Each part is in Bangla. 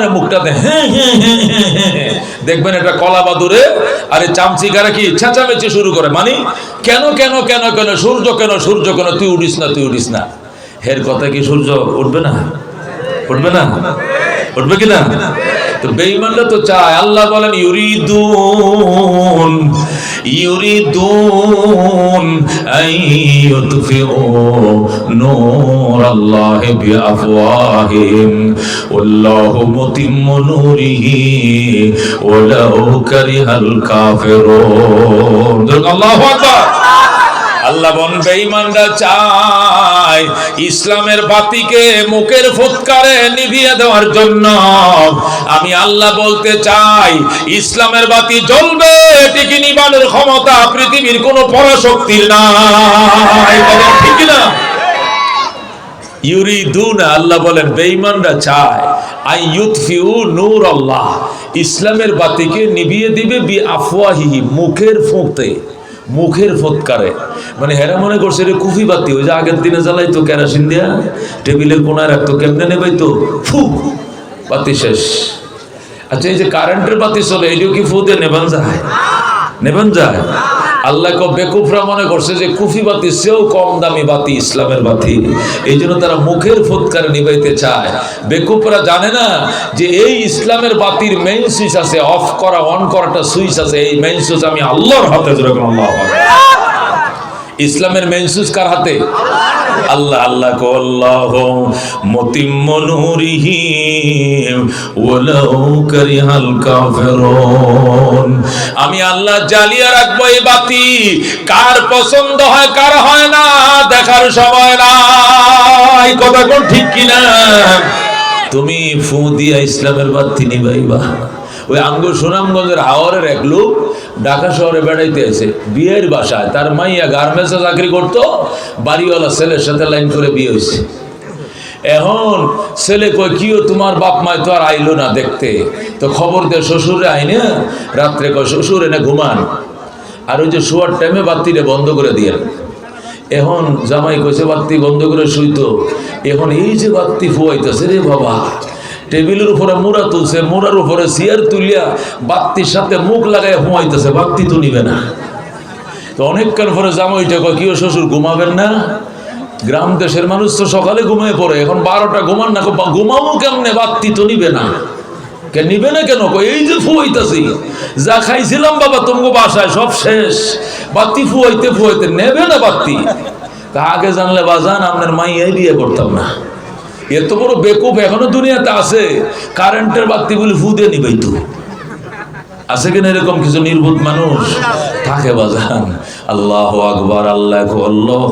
হ্যাঁ হ্যাঁ হ্যাঁ। দেখবেন এটা কলা বাদুরে আরে চামচিকারা কি চেঁচামেচি শুরু করে। মানে কেন কেন কেন কেন, সূর্য কেন সূর্য কেন, তুই উঠিস না, তুই উঠিস না? হের কথা কি সূর্য উঠবে না? উঠবে না? উঠবে কি না? তো বেঈমানরা তো চায়, আল্লাহ বলেন, ইউরিদুন ইউরিদুন আই ইউতফিউ নূর আল্লাহ বিআফওয়াহিম ওয়াল্লাহু মুতিম্মু নূরিহি ওয়ালাউ কারিহাল কাফিরুন আল্লাহু আকবার আল্লাহ বন বেঈমানরা চায় ইসলামের বাতিকে মুখের ফুৎকারে নিভিয়ে দেওয়ার জন্য। আমি আল্লাহ বলতে চাই, ইসলামের বাতি জ্বলবে, এটিকে নিবানোর ক্ষমতা পৃথিবীর কোনো পরাশক্তির নাই। ঠিক না ইউরিদুন, আল্লাহ বলেন, বেঈমানরা চায় আই ইউতফিউ নূর আল্লাহ ইসলামের বাতিকে নিভিয়ে দিবে বি আফওয়াহিহি মুখের ফুঁকতে। মুখের ফৎকারে। মানে হেরা মনে করছে এটা কুফি বাতি, ওই যে আগের দিনে জ্বালাইতো কেরাসিন দিয়া, টেবিলের কোনায় রাখতো, কেমনে নেবাইতো? ফু, বাতি শেষ। আচ্ছা এই যে কারেন্টের বাতি চলে এটিও কি ফুতে নেবান যায়? নেবেন যায়? আল্লাহ বেকুফরা মনে করছে যে কুফি বাতি সেও কম দামি বাতি ইসলামের বাতি। এই জন্য তারা মুখের ফুৎকারে নিবাইতে চায়। বেকুফরা জানে না যে এই ইসলামের বাতির মেইন সুইচ আছে অফ করা অন করাটা সুইচ আছে, এই মেইন সুইচ আমি আল্লাহর হাতে যেরকম আল্লাহ ইসলামের মেইন সুইচ কার হাতে? আল্লাহ আল্লাহ কো, আল্লাহ মুতিম্মু নূরিহি ওয়ালাউ কারিহাল আমি আল্লাহ জ্বালিয়ে রাখব এই বাতি। কার পছন্দ হয়, কার হয় না, দেখার সময় নাই। কথা কোন ঠিক কিনা? তুমি ফু দিয়া ইসলামের বাতি নিবাইবা। ওই আঙ্গুর সুনামগঞ্জের হাওরের এক লোক ঢাকা শহরে বেড়াইতে এসে বিয়ের বাসায় তার মাইয়া গার্মেন্টসে চাকরি করতো, বাড়িওয়ালা ছেলের সাথে লাইন করে বিয়ে হয়েছে। এখন ছেলে কয়, কিও তোমার বাপ মায় তো আর আইলো না দেখতে? তো খবর দে শ্বশুরে, আইনে? রাত্রে কয়, শ্বশুর এনে ঘুমান। আর ওই যে শোয়ার টাইমে বাতিটা বন্ধ করে দিয়ে এখন জামাই কইছে বাতি বন্ধ করে শুইতো। এখন এই যে বাতি ফুয়াইতেছে রে বাবা টেবিলের উপরে মুড়া তুলছে, মুড়ার উপরে চেয়ার তুলিয়া বাত্তির সাথে মুখ লাগাই হুমাইতেছে বাত্তি তো নিবে না। তো অনেকক্ষণ পরে জামাইটা কয়, কিও শ্বশুর, ঘুমাবেন না? গ্রাম দেশের মানুষ তো সকালে ঘুমিয়ে পড়ে, এখন বারোটা ঘুমান না ঘুমাবো কেমনে? বাত্তি তো নিবে না। কে, নিবে না কেন? এই যে ফুয়াইতাছি, যা খাইছিলাম বাবা তোমাকে বাসায়, সব শেষ। বাত্তি ফুয়াইতে ফুয়াইতে নেবে না বাত্তি? তা আগে জানলে, বাজান, আপনার মাই এই বিয়ে করতাম না। এত বড় বেকুব এখনও দুনিয়াতে আছে। কারেন্টের বাত্তি বলে ফু দিয়ে নিবেই তো। আছে কিনা এরকম কিছু নির্বোধ মানুষ? থাকে বাজান। আল্লাহ আকবার, আল্লাহ আল্লাহ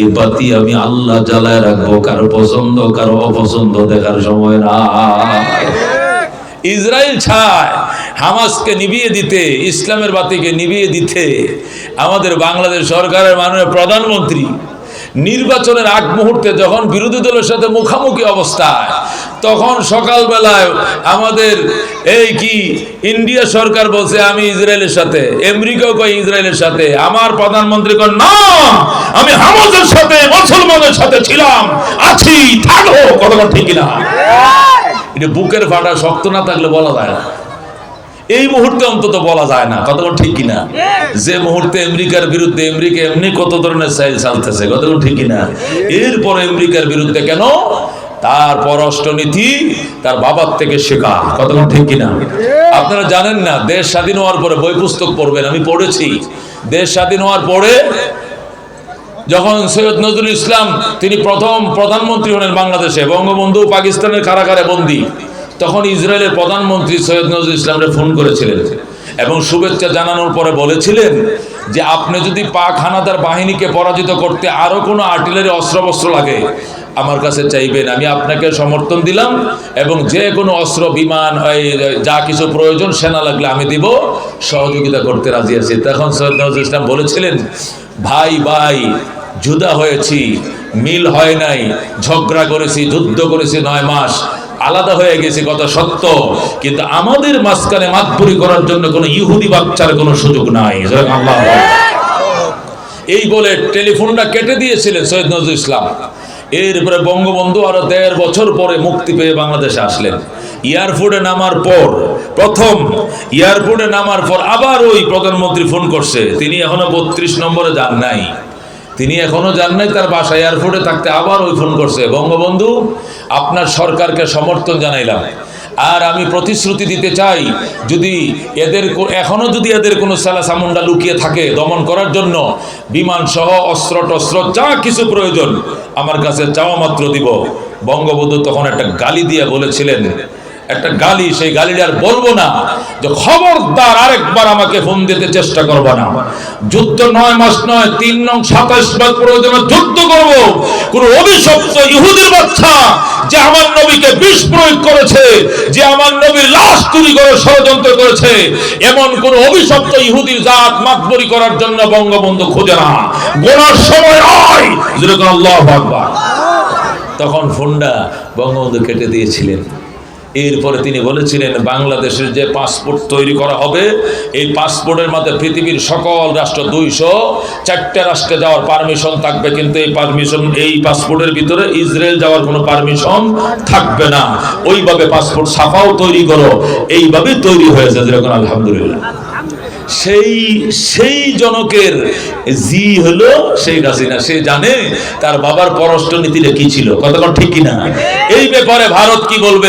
এই বাতি আমি আল্লাহ জ্বালায় রাখব, কারও পছন্দ, কারও অপছন্দ দেখার সময় না ইসরায়েল ছায়, হামাসকে নিভিয়ে দিতে, ইসলামের বাতিকে নিভিয়ে দিতে, আমাদের বাংলাদেশ সরকারের মাননীয় প্রধানমন্ত্রী নির্বাচনের আগ মুহূর্তে যখন বিরোধী দলের সাথে মুখামুখি অবস্থায়, তখন সকালবেলায় আমাদের এই কি ইন্ডিয়া সরকার বলছে, আমি ইসরায়েলের সাথে, আমেরিকাও কয় ইসরায়েলের সাথে, আমার প্রধানমন্ত্রী কয় না আমি হামাজের সাথে মুসলমানের সাথে ছিলাম, আছি থাকো কতক্ষণ ঠিক না এটা বুকের ফাটা শক্ত না থাকলে বলা যায় না। এই মুহূর্তে অন্তত বলা যায় না কতক্ষণ ঠিক কিনা? যে মুহূর্তে আমেরিকার বিরুদ্ধে আমেরিকা এমনি কত ধরনের সাইল চালতেছে কতক্ষণ ঠিক কিনা? এরপর আমেরিকার বিরুদ্ধে কেন? তার পররাষ্ট্রনীতি তার বাবার থেকে শেখা কতক্ষণ ঠিক কিনা? আপনারা জানেন না দেশ স্বাধীন হওয়ার পরে বই পুস্তক পড়বেন আমি পড়েছি। দেশ স্বাধীন হওয়ার পরে যখন সৈয়দ নজরুল ইসলাম তিনি প্রথম প্রধানমন্ত্রী হলেন বাংলাদেশে বঙ্গবন্ধু পাকিস্তানের কারাগারে বন্দী। তখন ইসরায়েলের প্রধানমন্ত্রী সৈয়দ নজরুল ইসলামকে ফোন করেছিলেন এবং শুভেচ্ছা জানানোর পরে বলেছিলেন যে আপনি যদি পাক হানাদার বাহিনীকে পরাজিত করতে আরও কোনো আর্টিলারি অস্ত্রবস্ত্র লাগে, আমার কাছে চাইবেন, আমি আপনাকে সমর্থন দিলাম এবং যে কোনো অস্ত্র, বিমান যা কিছু প্রয়োজন, সেনা লাগলে আমি দিব, সহযোগিতা করতে রাজি আছি। তখন সৈয়দ নজরুল ইসলাম বলেছিলেন, ভাই ভাই জুদা হয়েছি, মিল হয় নাই, ঝগড়া করেছি, যুদ্ধ করেছি নয় মাস আলাদা হয়ে গেছে, কথা সত্য। কিন্তু আমাদের মাঝখানে মাতপুরি করার জন্য কোনো ইহুদি বাচ্চার কোনো সুযোগ নাই। এই বলে টেলিফোনটা কেটে দিয়েছিলেন সৈয়দ নজরুল ইসলাম। এরপরে বঙ্গবন্ধু আরও দেড় বছর পরে মুক্তি পেয়ে বাংলাদেশে আসলেন। এয়ারপোর্টে নামার পর, প্রথম এয়ারপোর্টে নামার পর আবার ওই প্রধানমন্ত্রী ফোন করছে। তিনি এখনও বত্রিশ নম্বরে যান নাই। তিনি এখনও যান নাই তার বাসা এয়ারপোর্টে থাকতে আবার ওই ফোন করছে। বঙ্গবন্ধু, আপনার সরকারকে সমর্থন জানাইলাম। আর আমি প্রতিশ্রুতি দিতে চাই, যদি এদের এখনও যদি এদের কোনো সালা সামুন্ডা লুকিয়ে থাকে দমন করার জন্য, বিমান সহ অস্ত্র টস্ত্র যা কিছু প্রয়োজন, আমার কাছে চাওয়া মাত্র দিব। বঙ্গবন্ধু তখন একটা গালি দিয়ে বলেছিলেন একটা গালি, সেই গালিটা আর বলব না। যে খবরদার আরেকবার আমাকে ফোন দিতে চেষ্টা করব না। যুদ্ধ নয় মাস নয়, তিন নং সাতাশ মাস প্রয়োজনে যুদ্ধ করব। কোন অভিশপ্ত ইহুদির বাচ্চা যে আমার নবীকে বিষ প্রয়োগ করেছে, যে আমার নবীর লাশ চুরি করে ষড়যন্ত্র করেছে, এমন কোন অভিশপ্ত ইহুদির জাত মাতবরি করার জন্য বঙ্গবন্ধু খুঁজে না। গোনার সময় নয় যেরকম আল্লাহ তখন ফোনটা বঙ্গবন্ধু কেটে দিয়েছিলেন। এরপরে তিনি বলেছিলেন, বাংলাদেশের যে পাসপোর্ট তৈরি করা হবে, এই পাসপোর্টের মধ্যে পৃথিবীর সকল রাষ্ট্র দুইশো চারটে রাষ্ট্রে যাওয়ার পারমিশন থাকবে, কিন্তু এই পারমিশন, এই পাসপোর্টের ভিতরে ইসরায়েল যাওয়ার কোনো পারমিশন থাকবে না। ওইভাবে পাসপোর্ট সাফাও তৈরি করো এইভাবে তৈরি হয়েছে, যেরকম আলহামদুলিল্লাহ। সেই সেই জনকের জি হলো শেখ হাসিনা। সে জানে তার বাবার পররাষ্ট্র নীতিটা কি ছিল। কতক্ষণ ঠিক কিনা? এই ব্যাপারে ভারত কি বলবে?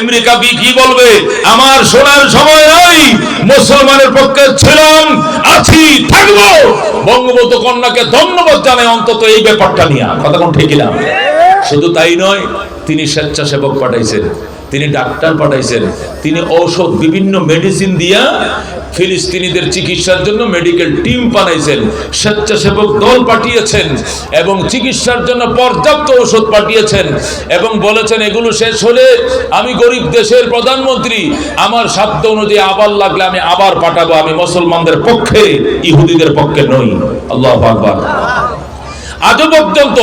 আমেরিকা বি কি বলবে? আমার শোনার সময় নাই। মুসলমানের পক্ষে ছিলাম, আছি, থাকব। বঙ্গবন্ধু কন্যাকে ধন্যবাদ জানাই অন্তত এই ব্যাপারটা নিয়ে। কতক্ষণ ঠিক কিনা? শুধু তাই নয়, তিনি স্বেচ্ছাসেবক পাঠাইছেন। তিনি ডাক্তার পাঠাইছেন। তিনি ঔষধ, বিভিন্ন মেডিসিন দিয়া ফিলিস্তিনিদের চিকিৎসার জন্য মেডিকেল টিম বানাইছেন। স্বেচ্ছাসেবক দল পাঠিয়েছেন এবং চিকিৎসার জন্য পর্যাপ্ত ঔষধ পাঠিয়েছেন এবং বলেছেন, এগুলো শেষ হলে আমি গরিব দেশের প্রধানমন্ত্রী। আমার সাধ্য অনুযায়ী আবার লাগলে আমি আবার পাঠাবো। আমি মুসলমানদের পক্ষে, ইহুদিদের পক্ষে নই। আল্লাহ আজও পর্যন্ত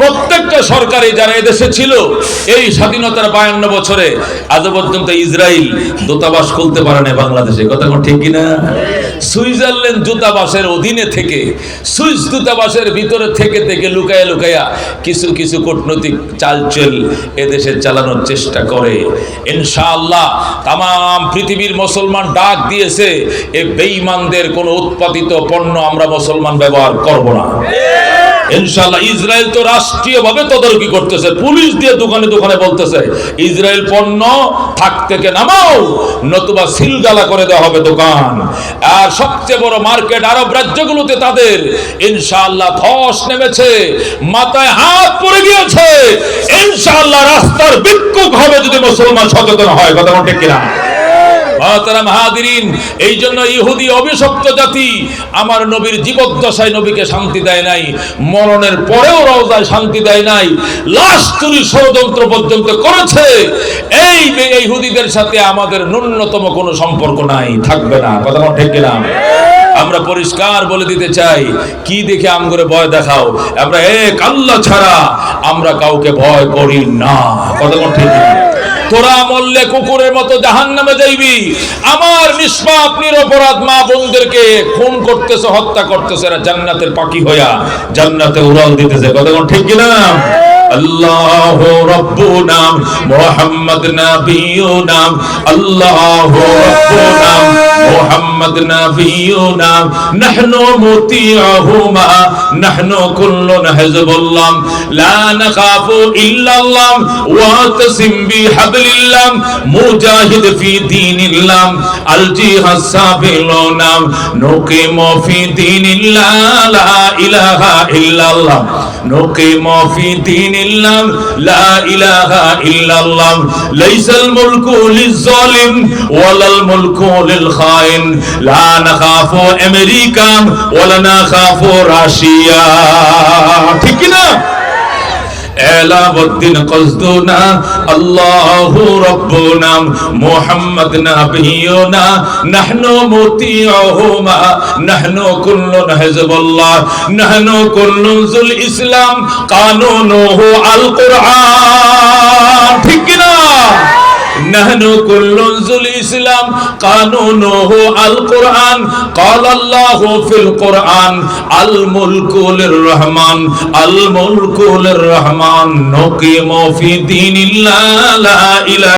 প্রত্যেকটা সরকারে যারা এদেশে ছিল, এই স্বাধীনতার বায়ান্ন বছরে আজও পর্যন্ত ইসরায়েল দূতাবাস খুলতে পারে না বাংলাদেশে। কথা ঠিক কিনা? সুইজারল্যান্ড দূতাবাসের অধীনে থেকে, সুইস দূতাবাসের ভিতরে থেকে থেকে লুকায়া লুকায়া কিছু কিছু কূটনৈতিক চালচল এদেশে চালানোর চেষ্টা করে। ইনশাআল্লাহ তাম পৃথিবীর মুসলমান ডাক দিয়েছে, এ বেঈমানদের কোনো উৎপাদিত পণ্য আমরা মুসলমান ব্যবহার করব না। ইনশাআল্লাহ ইসরায়েল তো রাষ্ট্রীয়ভাবে তদারকি করতেছে। পুলিশ দিয়ে দোকানে দোকানে বলতেছে, ইসরায়েল পণ্য থাক থেকে নামাও, নতুবা সিলগালা করে দেওয়া হবে দোকান। আর সবচেয়ে বড় মার্কেট আরব রাজ্যগুলোতে তাদের, ইনশাআল্লাহ ধস নেমেছে, মাথায় হাত পড়ে গিয়েছে। ইনশাআল্লাহ রাস্তার বিক্ষোভ হবে যদি মুসলমান সচেতন হয়, কথা কিনা? এই জন্য ইহুদি অভিশপ্ত জাতি আমার নবীর জীবদ্দশায় নবীকে শান্তি দেয় নাই, মরণের পরেও রওজায় শান্তি দেয় নাই লাশ চুরি ষড়যন্ত্র পর্যন্ত করেছে। এই ইহুদিদের সাথে আমাদের ন্যূনতম কোনো সম্পর্ক নাই, থাকবে না। কথা ঠিক কিনা? আমরা পরিষ্কার বলে দিতে চাই, কি দেখে আম করে ভয় দেখাও? আমরা এক আল্লাহ ছাড়া আমরা কাউকে ভয় করি না। কথা ঠিক তোরা মল্লে কুকুরের মতো জাহান নামে যাইবি। আমার নিষ্পাপ, নিরপরাধ মা বোনদেরকে খুন করতেছে, হত্যা করতেছে, এরা জান্নাতের পাখি হইয়া জান্নাতে উড়াল দিতেছে। কথা ঠিক কিনা? আল্লাহ রব্বুনা মুহাম্মদ নাবিয়ুনা আল্লাহ রব্বুনা মুহাম্মদ নাবিয়ুনা নাহনু মুতিউহুমা নাহনু কুল্লুন হিজবুল্লাহ লা নাখাফু ইল্লাল্লাহ ওয়া তাসিম বিহাবলিল্লাহ মুজাহিদ ফি দীনিল্লাহ আল জিহাদ সাবিলুনা নুকিমু ফি দীনিল্লাহ লা ইলাহা ইল্লাল্লাহ নুকিমু ফি দীনিল্লাহ লা ইলাহা ইল্লাল্লাহ লাইসাল মুলকু লিজ-জালিম ওয়ালাল মুলকু লিল খাইন লা নাখাফু আমেরিকা ওয়ালা নাখাফু রাশিয়া ঠিক কি না এলাবদ্দিন কজদুনা আল্লাহু রব্বুনা, মুহাম্মদ নাবিয়ুনা, নাহনু মুতিউহুমা, নাহনু কুল্লুন হিজবুল্লাহ, নাহনু কুল্লুন জুল ইসলাম, কানুনুহু আল কুরআন নাহনু কুল্লুন যুল ইসলাম কানুনুহু আল কুরআন قال الله في القرآن الملك للرحمن الملك للرحمن نقيم في دين الله لا إله